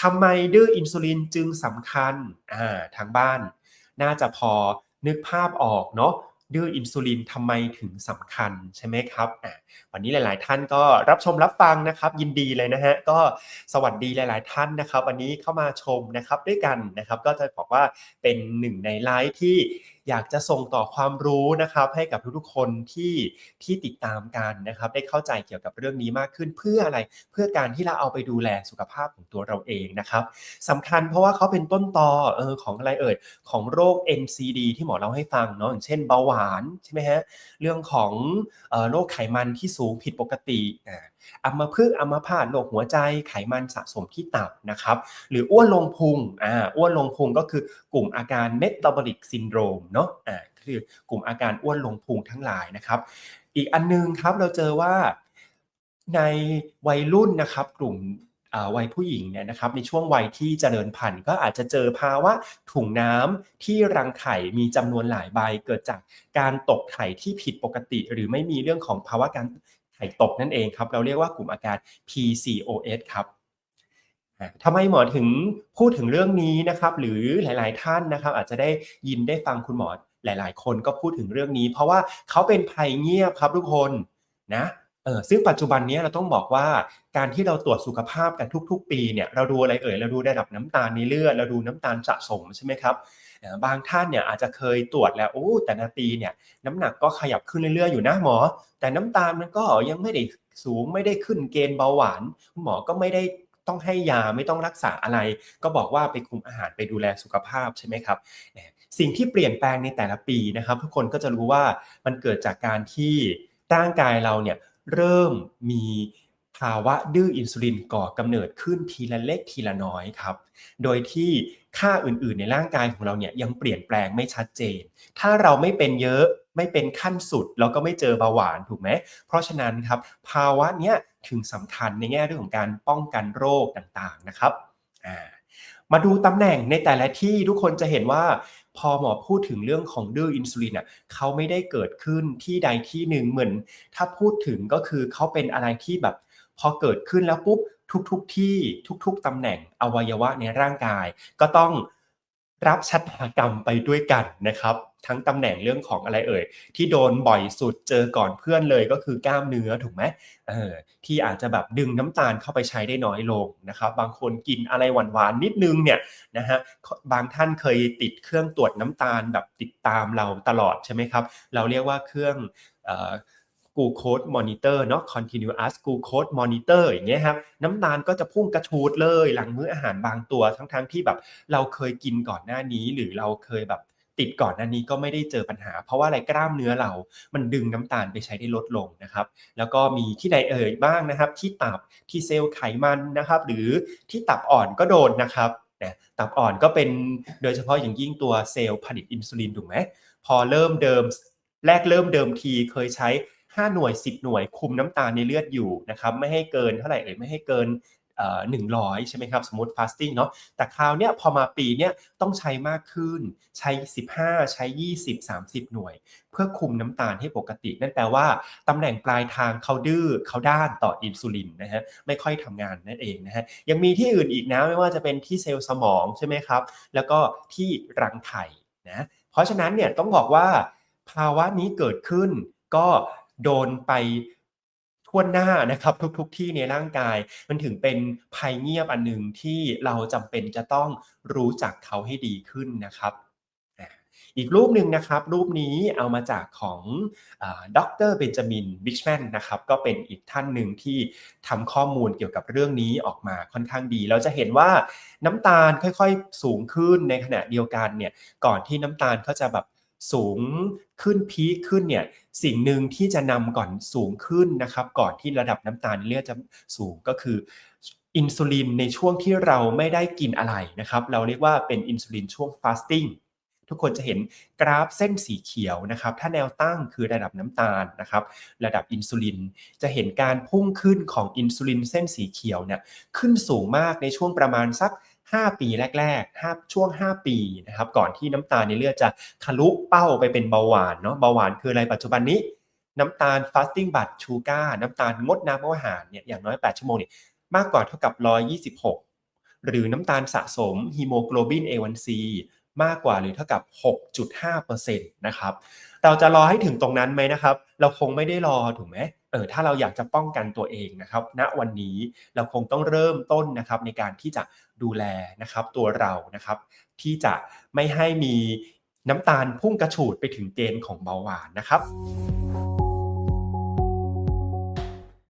ทำไมดื้ออินซูลินจึงสำคัญอ่าทางบ้าน น่าจะพอนึกภาพออกเนาะดื้ออินซูลินทำไมถึงสำคัญใช่ไหมครับวันนี้หลาย ๆ ท่านก็รับชมรับฟังนะครับ ยินดีเลยนะฮะก็สวัสดีหลาย ๆ ท่านนะครับ วันนี้เข้ามาชมนะครับด้วยกันนะครับ ก็จะบอกว่าเป็นหนึ่งในไลฟ์ที่ อยากจะส่งต่อความรู้นะครับให้กับทุกๆคนที่ที่ติดตามกันนะครับ ได้เข้าใจเกี่ยวกับเรื่องนี้มากขึ้นเพื่ออะไรเพื่อการที่เราเอาไปดูแลสุขภาพของตัวเราเองนะครับสำคัญเพราะว่าเขาเป็นต้นตอเออของอะไรเอ่ยของโรค NCD ที่หมอเล่าให้ฟังเนาะอย่างเช่นเบาหวานใช่ไหมฮะเรื่องของออโรคไขมันที่สูงผิดปกติอ่าอัมพฤกษ์อัมพาตโรคหัวใจไขมันสะสมที่ตับนะครับ หรืออ้วนลงพุงอ่าอ้วนลงพุงก็คือกลุ่มอาการเมตาบอลิกซินโดรมเนาะอ่าคือกลุ่มอาการอ้วนลงพุงทั้งหลายนะครับ อีกอันนึงครับเราเจอว่าในวัยรุ่นนะครับกลุ่มวัยผู้หญิงเนี่ยนะครับในช่วงวัยที่เจริญพันธุ์ก็อาจจะเจอภาวะถุงน้ำที่รังไข่มีจำนวนหลายใบ เกิดจากการตกไข่ที่ผิดปกติ หรือไม่มีเรื่องของภาวะการไข่ตกนั่นเองครับ เราเรียกว่ากลุ่มอาการ PCOS ครับ ทำไมหมอถึงพูดถึงเรื่องนี้นะครับ หรือหลาย ๆ ท่านนะครับ อาจจะได้ยินได้ฟังคุณหมอหลาย ๆ คนก็พูดถึงเรื่องนี้ เพราะว่าเขาเป็นภัยเงียบครับทุกคนนะเออซึ่งปัจจุบันนี้เราต้องบอกว่าการที่เราตรวจสุขภาพกันทุก ๆ ปีเนี่ยเราดูอะไรเอ่ยเราดูระดับน้ำตาลในเลือดเราดูน้ำตาลสะสมใช่ไหมครับบางท่านเนี่ยอาจจะเคยตรวจแล้วโอ้แต่นาปีเนี่ยน้ำหนักก็ขยับขึ้นเรื่อยๆอยู่นะหมอ แต่น้ำตาลมันก็ยังไม่ได้สูงไม่ได้ขึ้นเกณฑ์เบาหวานคุณหมอก็ไม่ได้ ต้องให้ยาไม่ต้องรักษาอะไร ก็บอกว่าไปคุมอาหารไปดูแลสุขภาพใช่ไหมครับสิ่งที่เปลี่ยนแปลงในแต่ละปีนะครับ ทุกคนก็จะรู้ว่ามันเกิดจากการที่ร่างกายเราเนี่ยเริ่มมีภาวะดื้ออินซูลินก่อกำเนิดขึ้นทีละเล็กทีละน้อยครับ โดยที่ค่าอื่นๆ ในร่างกายของเราเนี่ยยังเปลี่ยนแปลงไม่ชัดเจน ถ้าเราไม่เป็นเยอะ ไม่เป็นขั้นสุดเราก็ไม่เจอเบาหวานถูกไหม เพราะฉะนั้นครับภาวะเนี้ยถึงสำคัญในแง่เรื่องของการป้องกันโรคต่างๆนะครับอ่ามาดูตำแหน่งในแต่ละที่ทุกคนจะเห็นว่าพอหมอพูดถึงเรื่องของดื้ออินซูลินอะเขาไม่ได้เกิดขึ้นที่ใดที่หนึ่งเหมือน ถ้าพูดถึงก็คือเขาเป็นอะไรที่แบบ พอเกิดขึ้นแล้วปุ๊บทุกๆทที่ทุก ๆตำแหน่งอวัยวะในร่างกาย ก็ต้อง รับชะตากรรมไปด้วยกันนะครับทั้งตำแหน่งเรื่องของอะไรเอ่ยที่โดนบ่อยสุดเจอก่อนเพื่อนเลยก็คือกล้ามเนื้อถูกไหมเออที่อาจจะแบบดึงน้ำตาลเข้าไปใช้ได้น้อยลงนะครับ บางคนกินอะไรหวานๆนิดนึงเนี่ยนะฮะบางท่านเคยติดเครื่องตรวจน้ำตาลแบบติดตามเราตลอดใช่ไหมครับ เราเรียกว่าเครื่องเอ่อ glucose monitor เนาะ continuous glucose monitor อย่างเงี้ยครับน้ำตาลก็จะพุ่งกระชูดเลย หลังมื้ออาหารบางตัวทั้งๆทที่แบบเราเคยกินก่อนหน้านี้หรือเราเคยแบบติดก่อนหน้านี้ก็ไม่ได้เจอปัญหา เพราะว่าอะไรกล้ามเนื้อเรา มันดึงน้ำตาลไปใช้ได้ลดลงนะครับ แล้วก็มีที่ใดเอ่ยบ้างนะครับ ที่ตับที่เซลล์ไขมันนะครับ หรือที่ตับอ่อนก็โดนนะครับนะตับอ่อนก็เป็นโดยเฉพาะอย่างยิ่งตัวเซลล์ผลิตอินซูลินถูกไหมพอเริ่มเดิมแรกเริ่มเดิมทีเคยใช้ 5 หน่วย 10 หน่วยคุมน้ำตาลในเลือดอยู่นะครับไม่ให้เกินเท่าไหร่เอ่ยไม่ให้เกินหนึ่งร้อยใช่ไหมครับ สมมติ fasting เนาะแต่คราวเนี้ยพอมาปีเนี้ยต้องใช้มากขึ้นใช้ 15 ใช้ 20 30 หน่วย เพื่อคุมน้ำตาลให้ปกติ นั่นแปลว่าตำแหน่งปลายทางเขาดื้อเขาด้านต่ออินซูลินนะฮะไม่ค่อยทำงานนั่นเองนะฮะยังมีที่อื่นอีกนะไม่ว่าจะเป็นที่เซลล์สมองใช่ไหมครับ แล้วก็ที่รังไข่นะเพราะฉะนั้นเนี่ยต้องบอกว่าภาวะนี้เกิดขึ้นก็ โดนไปทั่วหน้านะครับทุกๆทที่ในร่างกาย มันถึงเป็นภัยเงียบอันหนึ่งที่เราจำเป็นจะต้องรู้จักเขาให้ดีขึ้นนะครับอีกรูปหนึ่งนะครับ รูปนี้เอามาจากของดรเบนจามินบิชแมนนะครับก็เป็นอีกท่านหนึ่งที่ทำข้อมูลเกี่ยวกับเรื่องนี้ออกมาค่อนข้างดี เราจะเห็นว่าน้ำตาลค่อยๆสูงขึ้นในขณะเดียวกันเนี่ยก่อนที่น้ำตาลเขาจะแบบ สูงขึ้นพีคขึ้นเนี่ยสิ่งหนึ่งที่จะนำก่อนสูงขึ้นนะครับก่อนที่ระดับน้ำตาลเลือดจะสูงก็คืออินซูลินในช่วงที่เราไม่ได้กินอะไรนะครับเราเรียกว่าเป็นอินซูลินช่วงฟาสติ้ง ทุกคนจะเห็นกราฟเส้นสีเขียวนะครับ ถ้าแนวตั้งคือระดับน้ำตาลนะครับ ระดับอินซูลิน จะเห็นการพุ่งขึ้นของอินซูลินเส้นสีเขียวเนี่ย ขึ้นสูงมากในช่วงประมาณสัก 5 ปีแรกๆ5ช่วง 5 ปีนะครับ ก่อนที่น้ำตาลในเลือดจะทะลุเป้าไปเป็นเบาหวานเนาะ เบาหวานคืออะไรปัจจุบันนี้ น้ำตาล fasting blood sugar น้ำตาลงดน้ำอาหารเนี่ย อย่างน้อย 8 ชั่วโมงเนี่ย มากกว่าเท่ากับ 126 หรือน้ำตาลสะสมฮีโมโกลบิน A1C มากกว่าหรือเท่ากับ 6.5%นะครับ เราจะรอให้ถึงตรงนั้นไหมนะครับ เราคงไม่ได้รอถูกไหมเออถ้าเราอยากจะป้องกันตัวเองนะครับณวันนี้เราคงต้องเริ่มต้นนะครับในการที่จะดูแลนะครับตัวเรานะครับ ที่จะไม่ให้มีน้ำตาลพุ่งกระฉูดไปถึงเกณฑ์ของเบาหวานนะครับ